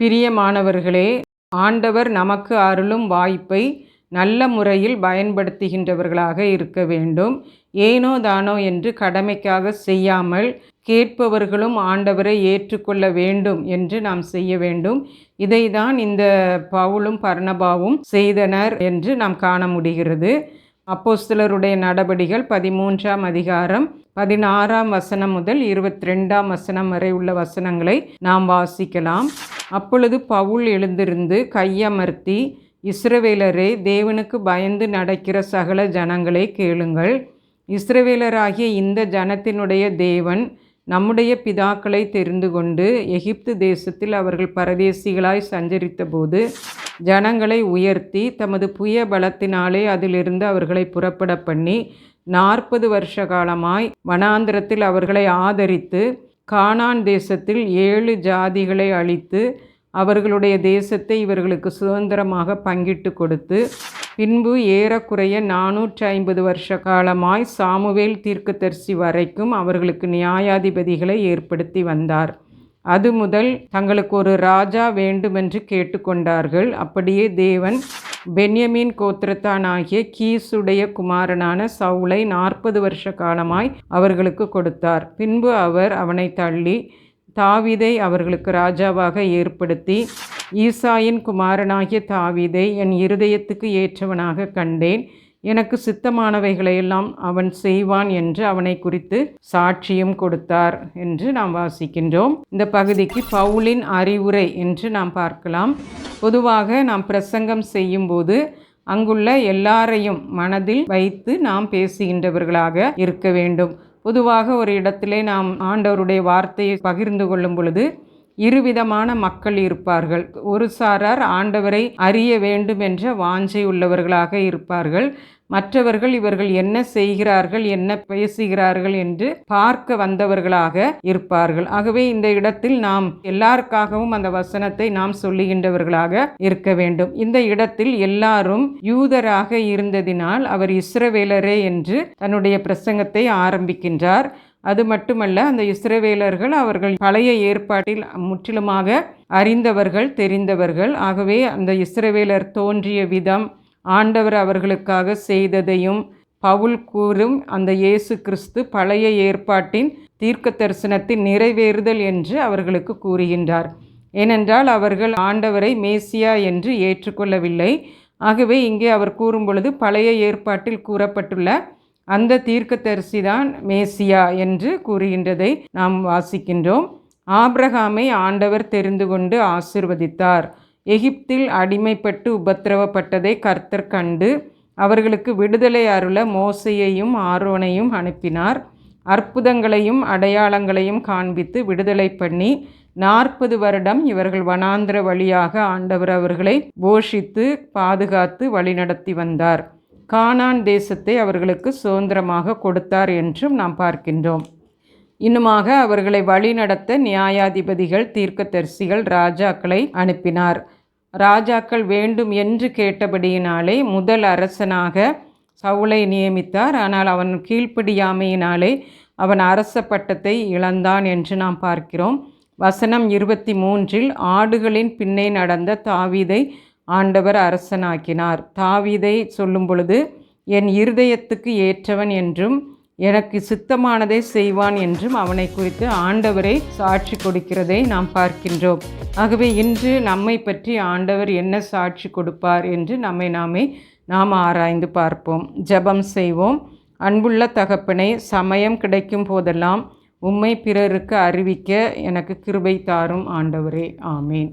பிரியமானவர்களே ஆண்டவர் நமக்கு அருளும் வாய்ப்பை நல்ல முறையில் பயன்படுத்துகின்றவர்களாக இருக்க வேண்டும். ஏனோ தானோ என்று கடமைக்காக செய்யாமல் கேட்பவர்களும் ஆண்டவரை ஏற்றுக்கொள்ள வேண்டும் என்று நாம் செய்ய வேண்டும். இதைதான் இந்த பவுலும் பர்ணபாவும் செய்தனர் என்று நாம் காண முடிகிறது. அப்போஸ்தலருடைய நடபடிகள் பதிமூன்றாம் அதிகாரம் பதினாறாம் வசனம் முதல் இருபத்தி ரெண்டாம் வசனம் வரை உள்ள வசனங்களை நாம் வாசிக்கலாம். அப்பொழுது பவுல் எழுந்திருந்து கையமர்த்தி இஸ்ரவேலரே தேவனுக்கு பயந்து நடக்கிற சகல ஜனங்களை கேளுங்கள். இஸ்ரவேலராகிய இந்த ஜனத்தினுடைய தேவன் நம்முடைய பிதாக்களை தெரிந்து கொண்டு எகிப்து தேசத்தில் அவர்கள் பரதேசிகளாய் சஞ்சரித்தபோது ஜனங்களை உயர்த்தி தமது புய பலத்தினாலே அதிலிருந்து அவர்களை புறப்பட பண்ணி நாற்பது வருஷ காலமாய் வனாந்திரத்தில் அவர்களை ஆதரித்து கானான் தேசத்தில் ஏழு ஜாதிகளை அழித்து அவர்களுடைய தேசத்தை இவர்களுக்கு சுதந்திரமாக பங்கிட்டு கொடுத்து பின்பு ஏறக்குறைய நானூற்றி ஐம்பது வருஷ காலமாய் சாமுவேல் தீர்க்கதரிசி வரைக்கும் அவர்களுக்கு நியாயாதிபதிகளை ஏற்படுத்தி வந்தார். அது முதல் தங்களுக்கு ஒரு ராஜா வேண்டுமென்று கேட்டுக்கொண்டார்கள் அப்படியே தேவன் பென்யமீன் கோத்திரத்தானாகிய கீசுடைய குமாரனான சவுளை நாற்பது வருஷ காலமாய் அவர்களுக்கு கொடுத்தார். பின்பு அவர் அவனை தள்ளி தாவிதை அவர்களுக்கு ராஜாவாக ஏற்படுத்தி ஈசாயின் குமாரனாகிய தாவீதை என் இருதயத்துக்கு ஏற்றவனாக கண்டேன். எனக்கு சித்தமானவைகளையெல்லாம் அவன் செய்வான் என்று அவனை குறித்து சாட்சியம் கொடுத்தார் என்று நாம் வாசிக்கின்றோம். இந்த பகுதிக்கு பவுலின் அறிவுரை என்று நாம் பார்க்கலாம். பொதுவாக நாம் பிரசங்கம் செய்யும்போது அங்குள்ள எல்லாரையும் மனதில் வைத்து நாம் பேசுகின்றவர்களாக இருக்க வேண்டும். பொதுவாக ஒரு இடத்திலே நாம் ஆண்டவருடைய வார்த்தையை பகிர்ந்து கொள்ளும் பொழுது இருவிதமான மக்கள் இருப்பார்கள். ஒரு சாரார் ஆண்டவரை அறிய வேண்டும் என்ற வாஞ்சை உள்ளவர்களாக இருப்பார்கள். மற்றவர்கள் இவர்கள் என்ன செய்கிறார்கள் என்ன பேசுகிறார்கள் என்று பார்க்க வந்தவர்களாக இருப்பார்கள். ஆகவே இந்த இடத்தில் நாம் எல்லாருக்காகவும் அந்த வசனத்தை நாம் சொல்லுகின்றவர்களாக இருக்க வேண்டும். இந்த இடத்தில் எல்லாரும் யூதராக இருந்ததினால் அவர் இஸ்ரவேலரே என்று தன்னுடைய பிரசங்கத்தை ஆரம்பிக்கின்றார். அது மட்டுமல்ல அந்த இஸ்ரவேலர்கள் அவர்கள் பழைய ஏற்பாட்டில் முற்றிலுமாக அறிந்தவர்கள் தெரிந்தவர்கள். ஆகவே அந்த இஸ்ரவேலர் தோன்றிய விதம் ஆண்டவர் அவர்களுக்காக செய்ததையும் பவுல் கூறும் அந்த இயேசு கிறிஸ்து பழைய ஏற்பாட்டின் தீர்க்க தரிசனத்தின் நிறைவேறுதல் என்று அவர்களுக்கு கூறுகின்றார். ஏனென்றால் அவர்கள் ஆண்டவரை மேசியா என்று ஏற்றுக்கொள்ளவில்லை. ஆகவே இங்கே அவர் கூறும் பொழுது பழைய ஏற்பாட்டில் கூறப்பட்டுள்ள அந்த தீர்க்கதரிசி தான் மேசியா என்று கூறுகின்றதை நாம் வாசிக்கின்றோம். ஆப்ரஹாமை ஆண்டவர் தெரிந்து கொண்டு ஆசிர்வதித்தார். எகிப்தில் அடிமைப்பட்டு உபத்திரவப்பட்டதை கர்த்தர் கண்டு அவர்களுக்கு விடுதலை அருள மோசையையும் ஆரோனையும் அனுப்பினார். அற்புதங்களையும் அடையாளங்களையும் காண்பித்து விடுதலை பண்ணி நாற்பது வருடம் இவர்கள் வனாந்திர வழியாக ஆண்டவர் அவர்களை போஷித்து பாதுகாத்து வழிநடத்தி வந்தார். கானான் தேசத்தை அவர்களுக்கு சுதந்திரமாக கொடுத்தார் என்றும் நாம் பார்க்கின்றோம். இன்னுமாக அவர்களை வழிநடத்த நியாயாதிபதிகள் தீர்க்கதரிசிகள் ராஜாக்களை அனுப்பினார். ராஜாக்கள் வேண்டும் என்று கேட்டபடியினாலே முதல் அரசனாக சவுளை நியமித்தார். ஆனால் அவன் கீழ்ப்படியாமையினாலே அவன் அரச பட்டத்தை இழந்தான் என்று நாம் பார்க்கிறோம். வசனம் இருபத்தி மூன்றில் ஆடுகளின் பின்னே நடந்த தாவீதை ஆண்டவர் அரசனாக்கினார். தாவீதை சொல்லும் பொழுது என் இருதயத்துக்கு ஏற்றவன் என்றும் எனக்கு சித்தமானதை செய்வான் என்றும் அவனை குறித்து ஆண்டவரை சாட்சி கொடுக்கிறதை நாம் பார்க்கின்றோம். ஆகவே இன்று நம்மை பற்றி ஆண்டவர் என்ன சாட்சி கொடுப்பார் என்று நம்மை நாமே நாம் ஆராய்ந்து பார்ப்போம். ஜெபம் செய்வோம். அன்புள்ள தகப்பனை சமயம் கிடைக்கும் போதெல்லாம் உம்மை பிறருக்கு அறிவிக்க எனக்கு கிருபை தாரும் ஆண்டவரே. ஆமேன்.